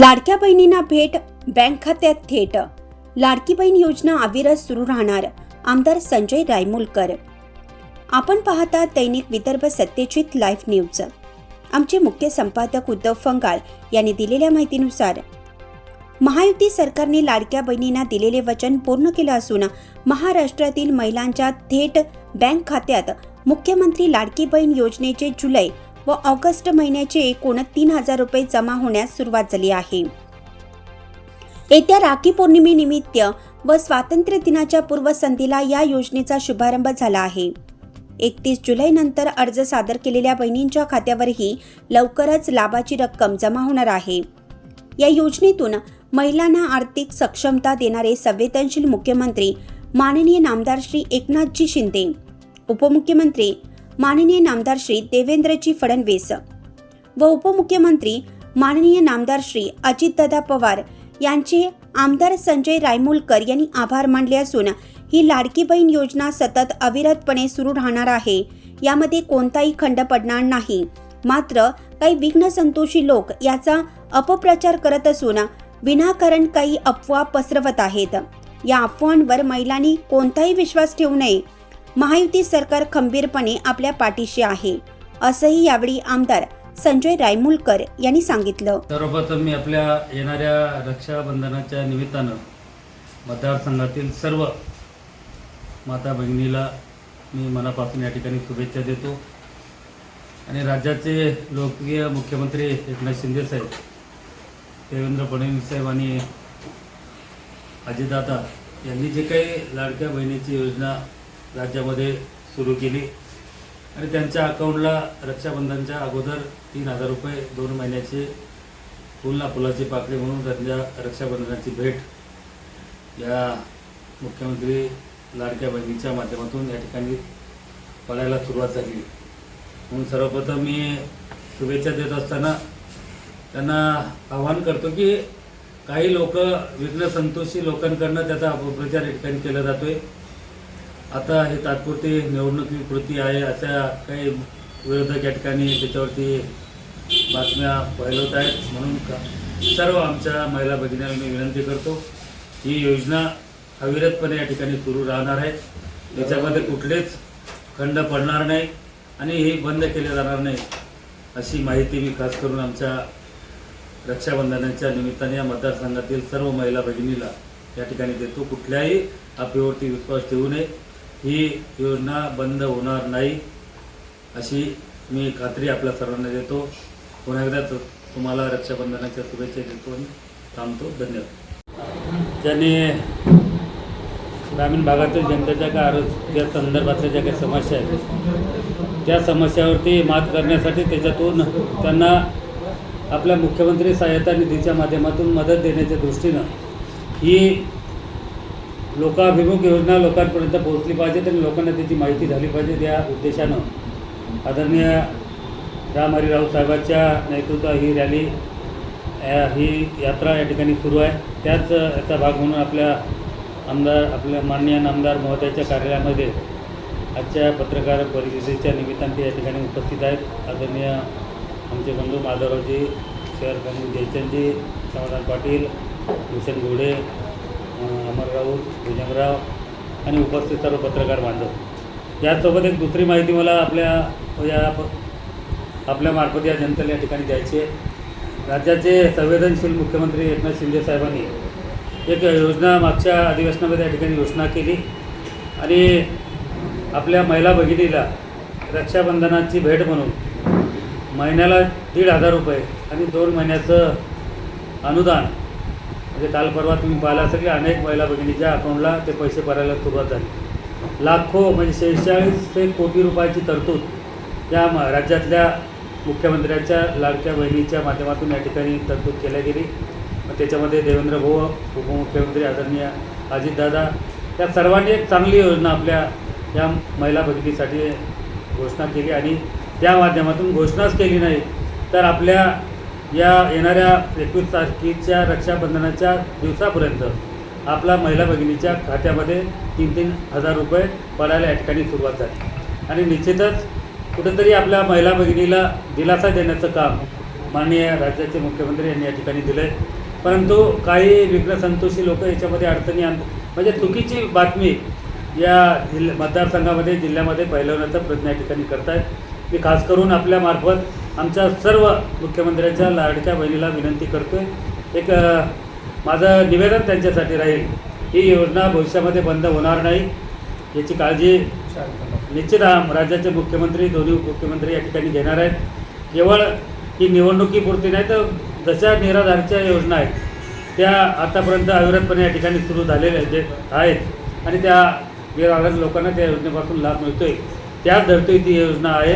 लाडक्या बहिणींना भेट बँक खात्यात थेट. लाडकी बहीण योजना अविरत सुरू राहणार आमदार संजय रायमुलकर. आपण पाहता दैनिक विदर्भ सत्यजित लाईव्ह न्यूज. आमचे मुख्य संपादक उद्धव फंगाळ यांनी दिलेल्या माहितीनुसार महायुती सरकारने लाडक्या बहिणींना दिलेले वचन पूर्ण केलं असून महाराष्ट्रातील महिलांच्या थेट बँक खात्यात मुख्यमंत्री लाडकी बहीण योजनेचे जुलै व ऑगस्ट महिन्याचे एकूण तीन हजार रुपये जमा होण्यास सुरुवात झाली आहे. येत्या राखी पौर्णिमेनिमित्त व स्वातंत्र्य दिनाच्या पूर्वसंध्येला या योजनेचा शुभारंभ झाला आहे. एकतीस जुलैनंतर अर्ज सादर केलेल्या बहिणींच्या खात्यावरही लवकरच लाभाची रक्कम जमा होणार आहे. या योजनेतून महिलांना आर्थिक सक्षमता देणारे संवेदनशील मुख्यमंत्री माननीय नामदार श्री एकनाथजी शिंदे उपमुख्यमंत्री माननीय नामदार श्री देवेंद्रजी फडणवीस व उपमुख्यमंत्री माननीय नामदार श्री अजितदादा पवार यांचे आमदार संजय रायमोलकर यांनी आभार मानले असून ही लाडकी बहीण योजना सतत अविरतपणे सुरू राहणार आहे. यामध्ये कोणताही खंड पडणार नाही. मात्र काही विघ्नसंतोषी लोक याचा अपप्रचार करत असून विनाकारण काही अफवा पसरवत आहेत. या अफवांवर महिलांनी कोणताही विश्वास ठेवू नये. महायुती सरकार खंबीरपणे आपल्या पाठीशी आहे असंही यावेळी आमदार संजय रायमुलकर यांनी सांगितलं. सर्वप्रथम मी आपल्या येणाऱ्या रक्षाबंधनाच्या निमित्तानं मतदारसंघातील सर्व माता बहिणीला मी मनापासून या ठिकाणी शुभेच्छा देतो. आणि राज्याचे लोकप्रिय मुख्यमंत्री एकनाथ शिंदे साहेब देवेंद्र फडणवीस साहेब आणि अजितदादा यांनी जे काही लाडक्या बहिणीची योजना राज्यामध्ये सुरू केली. आणि त्यांच्या अकाउंटला रक्षाबंधनच्या अगोदर तीन हजार रुपये दोन महिन्याचे फुलना फुलाची पाकळी म्हणून त्यांच्या रक्षाबंधनाची भेट या मुख्यमंत्री लाडक्या बहिणीच्या माध्यमातून या ठिकाणी पडायला सुरुवात झाली. म्हणून सर्वप्रथम मी शुभेच्छा देत असताना त्यांना आवाहन करतो की काही लोक विघ्न संतोषी लोकांकडनं त्याचा अपप्रचार या ठिकाणी केला जातोय. आता हे तात्पुरती निवडणुकी कृती आहे अशा काही विरोधक या ठिकाणी त्याच्यावरती बातम्या फैलवत आहेत. म्हणून का सर्व आमच्या महिला भगिनीला मी विनंती करतो ही योजना अविरतपणे या ठिकाणी सुरू राहणार आहे. याच्यामध्ये कुठलेच खंड पडणार नाही आणि हे बंद केले जाणार नाही अशी माहिती मी खास करून आमच्या रक्षाबंधनाच्या निमित्ताने या मतदारसंघातील सर्व महिला भगिनीला या ठिकाणी देतो. कुठल्याही अफवेवरती विश्वास ठेवू नये. ही योजना बंद होणार नाही अशी मी खात्री आपल्या सर्वांना देतो. पुन्हा एकदा तुम्हाला रक्षाबंधनाच्या शुभेच्छा देतो आणि थांबतो. धन्यवाद. ज्यांनी ग्रामीण भागातील जनतेच्या काय आरोग्या संदर्भातल्या ज्या काही समस्या आहेत त्या समस्यावरती मात करण्यासाठी त्याच्यातून त्यांना आपल्या मुख्यमंत्री सहायता निधीच्या माध्यमातून मदत देण्याच्या दृष्टीनं ही लोकाभिमुख योजना लोकांपर्यंत पोहोचली पाहिजे आणि लोकांना त्याची माहिती झाली पाहिजे या उद्देशानं. आदरणीय राम हरिराव साहेबांच्या नेतृत्वा ही रॅली ही यात्रा या ठिकाणी सुरू आहे. त्याच याचा भाग म्हणून आपल्या आमदार आपल्या माननीय नामदार महोदयाच्या कार्यालयामध्ये आजच्या पत्रकार परिषदेच्या निमित्तानं ते या ठिकाणी उपस्थित आहेत. आदरणीय आमचे बंधू माधवरावजी शहर प्रमुख जयचंदजी समाधान पाटील भूषण घोडे अमर राऊत भुजंगराव आणि उपस्थित सर्व पत्रकार बांधव. यासोबत एक दुसरी माहिती मला आपल्या या आपल्या मार्फत या जनतेला या ठिकाणी द्यायची आहे. राज्याचे संवेदनशील मुख्यमंत्री एकनाथ शिंदे साहेबांनी एक योजना मागच्या अधिवेशनामध्ये या ठिकाणी घोषणा केली. आणि आपल्या महिला भगिनीला रक्षाबंधनाची भेट म्हणून महिन्याला दीड हजार रुपये आणि दोन महिन्याचं अनुदान म्हणजे काल परवा तुम्ही पाहिला असेल की अनेक महिला भगिनीच्या अकाउंटला ते पैसे भरायला सुरुवात झाली. लाखो म्हणजे शेहेचाळीस ते कोटी रुपयाची तरतूद या म- राज्यातल्या मुख्यमंत्र्यांच्या लाडक्या बहिणीच्या माध्यमातून या ठिकाणी तरतूद केल्या गेली. मग त्याच्यामध्ये देवेंद्र भाऊ उपमुख्यमंत्री आदरणीय अजितदादा या सर्वांनी एक चांगली योजना आपल्या या महिला भगिनीसाठी घोषणा केली आणि त्या माध्यमातून घोषणाच केली नाही. तर आपल्या या येणाऱ्या एकवीस तारखेच्या रक्षाबंधनाच्या दिवसापर्यंत आपला महिला भगिनीच्या खात्यामध्ये तीन तीन हजार रुपये पडायला या ठिकाणी सुरुवात झाली. आणि निश्चितच कुठंतरी आपल्या महिला भगिनीला दिलासा देण्याचं काम माननीय राज्याचे मुख्यमंत्री यांनी या ठिकाणी दिलं आहे परंतु काही विघ्न संतोषी लोक याच्यामध्ये अडचणी आण म्हणजे चुकीची बातमी या जिल्हा मतदारसंघामध्ये जिल्ह्यामध्ये फैलवण्याचा प्रयत्न या ठिकाणी करत आहेत मी खास करून आपल्यामार्फत आमच्या सर्व मुख्यमंत्र्यांच्या लाडक्या बहिणीला विनंती करतो आहे एक माझं निवेदन त्यांच्यासाठी राहील ही योजना भविष्यामध्ये बंद होणार नाही याची काळजी निश्चित राज्याचे मुख्यमंत्री दोन्ही उपमुख्यमंत्री या ठिकाणी घेणार आहेत. केवळ ही निवडणुकीपुरती नाही तर जशा निराधारच्या योजना आहेत त्या आतापर्यंत अविरतपणे या ठिकाणी सुरू झालेल्या जे आहेत आणि त्या निराधार लोकांना त्या योजनेपासून लाभ मिळतो आहे त्याच धर्ती ती योजना आहे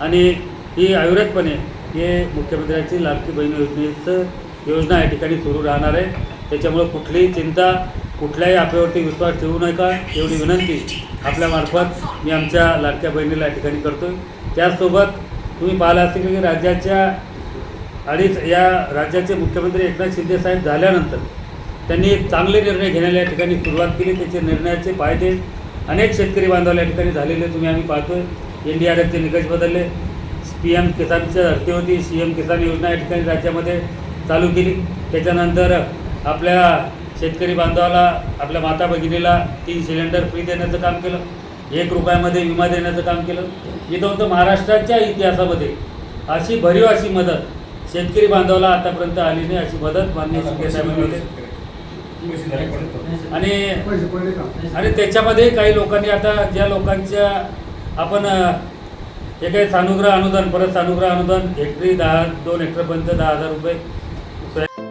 आणि ही अविरतपणे हे मुख्यमंत्र्यांची लाडकी बहीण योजनेचं योजना या ठिकाणी सुरू राहणार आहे. त्याच्यामुळं कुठलीही चिंता कुठल्याही आपल्यावरती विश्वास ठेवू नका. एवढी विनंती आपल्यामार्फत मी आमच्या लाडक्या बहिणीला या ठिकाणी करतो आहे त्याचसोबत तुम्ही पाहिलं असेल की राज्याच्या अडीच या राज्याचे मुख्यमंत्री एकनाथ शिंदे साहेब झाल्यानंतर त्यांनी चांगले निर्णय घेण्याला या ठिकाणी सुरुवात केली. त्याचे निर्णयाचे फायदे अनेक शेतकरी बांधवाला या ठिकाणी झालेले तुम्ही आम्ही पाहतोय. एन डी आर एफचे निकष बदलले. पी एम किसानच्या धरती होती. सी एम किसान योजना या ठिकाणी राज्यामध्ये चालू केली. त्याच्यानंतर आपल्या शेतकरी बांधवाला आपल्या माता भगिनीला तीन सिलेंडर फ्री देण्याचं काम केलं. एक रुपयामध्ये विमा देण्याचं काम केलं. इथं होतं महाराष्ट्राच्या इतिहासामध्ये अशी भरीव अशी मदत शेतकरी बांधवाला आतापर्यंत आली नाही अशी मदत माननीय शिंदे साहेबांनी आणि आणि त्याच्यामध्ये काही लोकांनी आता ज्या लोकांच्या आपण हे काही सानुग्रह अनुदान परत सानुग्रह अनुदान? हेक्टरी दहा दोन हेक्टरपर्यंत दहा हजार रुपये.